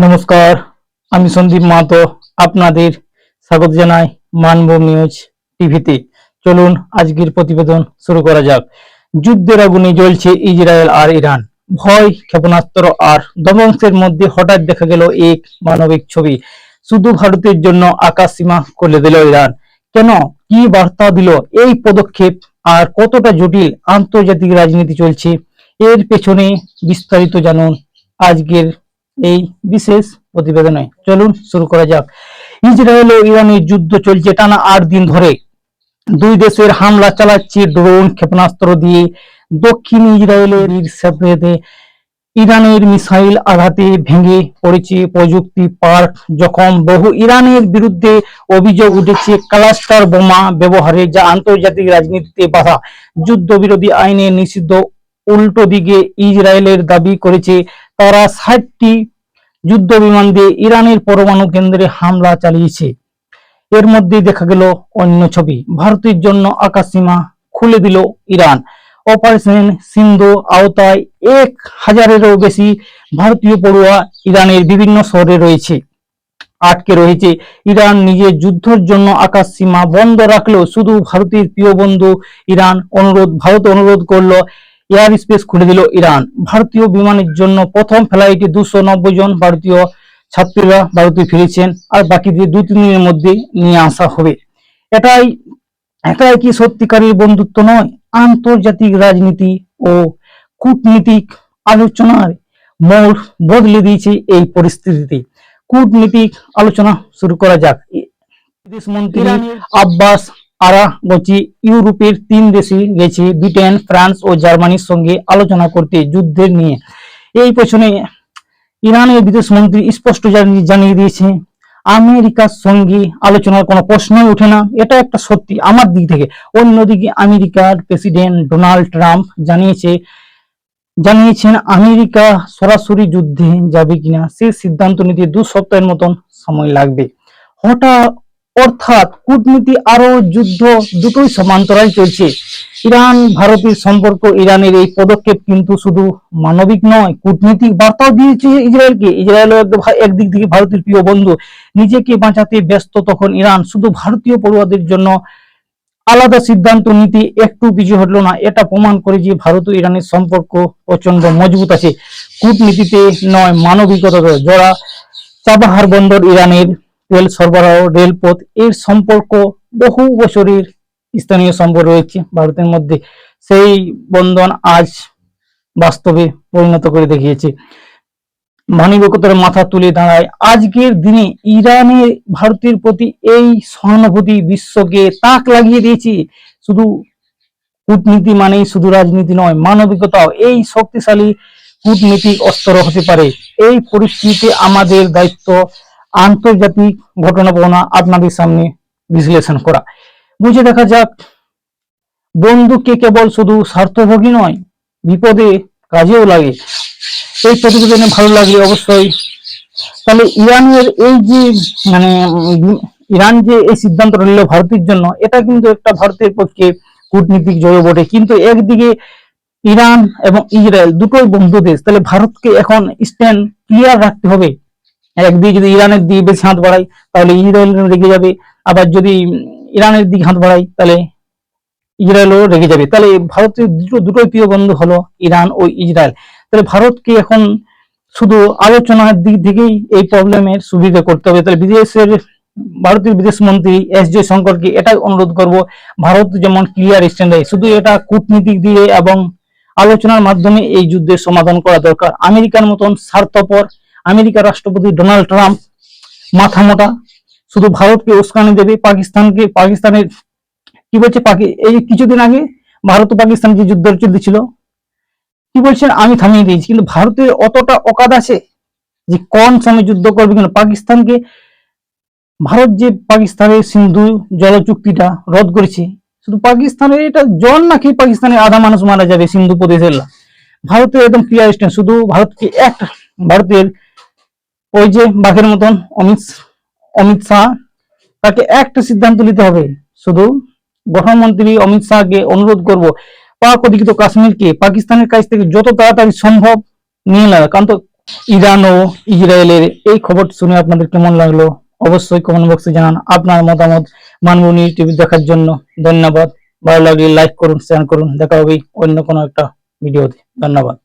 নমস্কার, আমি সন্দীপ মাহাতো, আপনাদের স্বাগত জানাই মানভূম নিউজ টিভিতে। চলুন, আজকের প্রতিবেদন শুরু করা যাক। যুদ্ধের আগুনে জ্বলছে ইসরায়েল আর ইরান। ভয়, ক্ষেপণাস্ত্র আর দমংসের মধ্যে হঠাৎ দেখা গেল এক মানবিক ছবি। শুধু ভারতের জন্য আকাশ সীমা করে দিল ইরান। কেন? কি বার্তা দিল এই পদক্ষেপ? আর কতটা জটিল আন্তর্জাতিক রাজনীতি চলছে? এর পেছনে বিস্তারিত জানুন আজকের এই বিশেষ প্রতিবেদনে। চলুন শুরু করা যাক। ইসরায়েল ও ইরানের যুদ্ধ চলছে টানা আট দিন ধরে। দুই দেশের হামলা চালাচ্ছে ড্রোন ক্ষেপণাস্ত্র দিয়ে। দক্ষিণ ইসরায়েলের ইরানের মিসাইল আঘাতে ভেঙে পড়েছে প্রযুক্তি পার্ক, যখন বহু ইরানের বিরুদ্ধে অভিযোগ উঠেছে ক্লাস্টার বোমা ব্যবহারে যা আন্তর্জাতিক রাজনীতিতে বাধা। যুদ্ধবিরোধী আইনে নিষিদ্ধ উল্টো দিকে ইসরায়েলের দাবি করেছে তারা ষাটটি যুদ্ধ বিমান দিয়ে ইরানের পরমাণু কেন্দ্রে হামলা চালিয়েছে। এর মধ্যে দেখা গেল অন্য ছবি। ভারতের জন্য আকাশসীমা খুলে দিল ইরান। অপারেশন সিন্ধু আওতায় এক হাজারেরও বেশি ভারতীয় পড়ুয়া ইরানের বিভিন্ন শহরে রয়েছে। আটকে রয়েছে। ইরান নিজের যুদ্ধের জন্য আকাশ সীমা বন্ধ রাখলেও শুধু ভারতের প্রিয় বন্ধু ইরান অনুরোধ ভারত অনুরোধ করল এয়ার স্পেস খুলে দিল ইরান। ভারতীয় বিমানের জন্য প্রথম ফ্লাইটে দুশো নব্বই জন ভারতীয় ছাত্রীরা ভারতে ফিরেছেন আর বাকিদের দু তিন দিনের মধ্যে নিয়ে আসা হবে। এটাই এটাই কি সত্যিকারের বন্ধুত্ব নয়? আন্তর্জাতিক রাজনীতি ও কূটনীতিক আলোচনার মোড় বদলে দিয়েছে এই পরিস্থিতিতে। কূটনীতিক আলোচনা শুরু করা যাক। বিদেশ মন্ত্রী আব্বাস আরাগচি ইউরোপের তিন দেশে গেছে ব্রিটেন, ফ্রান্স ও জার্মানির সঙ্গে আলোচনা করতে যুদ্ধের নিয়ে। এই পেছনে ইরানের বিদেশ মন্ত্রী স্পষ্ট জানি- জানিয়ে দিয়েছে, আমেরিকার সঙ্গে আলোচনার কোনো প্রশ্নই ওঠে না। এটা একটা সত্যি আমার দিক থেকে। অন্যদিকে আমেরিকার প্রেসিডেন্ট ডোনাল্ড ট্রাম্প জানিয়েছে জানিয়েছেন, আমেরিকা সরাসরি যুদ্ধে যাবে কিনা, সে সিদ্ধান্ত নিতে দু সপ্তাহের মতন সময় লাগবে। হঠাৎ অর্থাৎ কূটনীতি আরও যুদ্ধ দুটোই সমান্তরাল চলছে। ইরান, ভারতের সম্পর্ক, ইরানের এই পদক্ষেপ কিন্তু শুধু মানবিক নয়, কূটনীতিক বার্তাও দিয়েছে ইসরায়েলকে। ইসরায়েল একদিক থেকে ভারতের প্রিয় বন্ধু। নিজেকে বাঁচাতে ব্যস্ত তখন ইরান। শুধু ভারতীয় পড়ুয়াদের জন্য আলাদা সিদ্ধান্ত নিতে একটু পিছু হটলো না। এটা প্রমাণ করে যে ভারত ও ইরানের সম্পর্ক প্রচণ্ড মজবুত আছে। কূটনীতিতে নয় মানবিকতা যারা চাবাহার বন্দর ইরানের তেল সরবরাহ, রেলপথ, এর সম্পর্ক বহু বছরের স্থানীয় সম্পর্ক রয়েছে ভারতের মধ্যে। সেই বন্ধন আজ বাস্তবে পরিণত করে দেখিয়েছে। মানবিকতার মাথা তুলে দাঁড়ায় আজকের দিনে ইরানের ভারতের প্রতি এই সহানুভূতি বিশ্বকে তাক লাগিয়ে দিয়েছে। শুধু কূটনীতি মানেই শুধু রাজনীতি নয়, মানবিকতাও এই শক্তিশালী কূটনীতিক অস্ত্র হতে পারে। এই পরিস্থিতিতে আমাদের দায়িত্ব আন্তর্জাতিক ঘটনা ঘটনাবহনা আপনাদের সামনে বিশ্লেষণ করা। বুঝে দেখা যাক বন্ধুকে কেবল শুধু স্বার্থভোগী নয়, বিপদে কাজেও লাগে। এই প্রতিবেদনে ভালো লাগলে অবশ্যই, তাহলে ইরানের এই যে মানে ইরান যে এই সিদ্ধান্ত নিল ভারতের জন্য, এটা কিন্তু একটা ভারতের পক্ষে কূটনীতিক জয় বটে। কিন্তু একদিকে ইরান এবং ইসরায়েল দুটোই বন্ধু দেশ, তাহলে ভারতকে এখন স্ট্যান্ড ক্লিয়ার রাখতে হবে। একদিকে যদি ইরানের দিকে বেশি হাত বাড়াই তাহলে ইসরায়েল রেগে যাবে। আবার যদি ইরানের দিকে হাত বাড়াই তাহলে ইসরায়েলও রেগে যাবে। তাহলে ভারতের দুটো, দুটোই প্রিয় বন্ধু হলো ইরান ও ইসরায়েল। তাহলে ভারতকে এখন শুধু আলোচনার দিক থেকেই এই প্রবলেমের সুবিধা করতে হবে। তাহলে বিদেশের, ভারতের বিদেশ মন্ত্রী এস জয়শঙ্করকে এটাই অনুরোধ করব, ভারত যেমন ক্লিয়ার স্ট্যান্ড শুধু এটা কূটনীতিক দিয়ে এবং আলোচনার মাধ্যমে এই যুদ্ধের সমাধান করা দরকার। আমেরিকার মতন স্বার্থপর আমেরিকার রাষ্ট্রপতি ডোনাল্ড ট্রাম্প মাথা মোটা, শুধু ভারতকে উস্কানি দেবে, পাকিস্তানকে, পাকিস্তানের, কি বলছে এই কিছুদিন আগে ভারত ও পাকিস্তান যে যুদ্ধ চলতেছিল কি বলছেন আমি থামিয়ে দিয়েছি, কিন্তু ভারতের অতটা অকাদ আছে যে কোন সময় যুদ্ধ করবে কিন্তু পাকিস্তানকে, ভারত যে পাকিস্তানের সিন্ধু জল চুক্তিটা রদ করেছে, শুধু পাকিস্তানের, এটা জল নাকি পাকিস্তানের আধা মানুষ মারা যাবে সিন্ধু প্রদেশের? ভারতের একদম ক্লিয়ার শুধু ভারতকে এক, ভারতের ওই যে বাঘের মতন, অমিত অমিত শাহ, তাকে একটা সিদ্ধান্ত নিতে হবে। শুধু গৃহমন্ত্রী অমিত শাহকে অনুরোধ করব, পাক অধিকৃত কাশ্মীরকে পাকিস্তানের কাছ থেকে যত তাড়াতাড়ি সম্ভব নিয়ে নেওয়া। কারণ তো ইরান ও ইসরায়েলের এই খবর শুনে আপনাদের কেমন লাগল? অবশ্যই কমেন্ট বক্সে জানান। আপনার মতামত মানবনী টিভি দেখার জন্য ধন্যবাদ। ভালো লাগলে লাইক করুন শেয়ার করুন। দেখা হবে অন্য কোনো একটা ভিডিওতে ধন্যবাদ।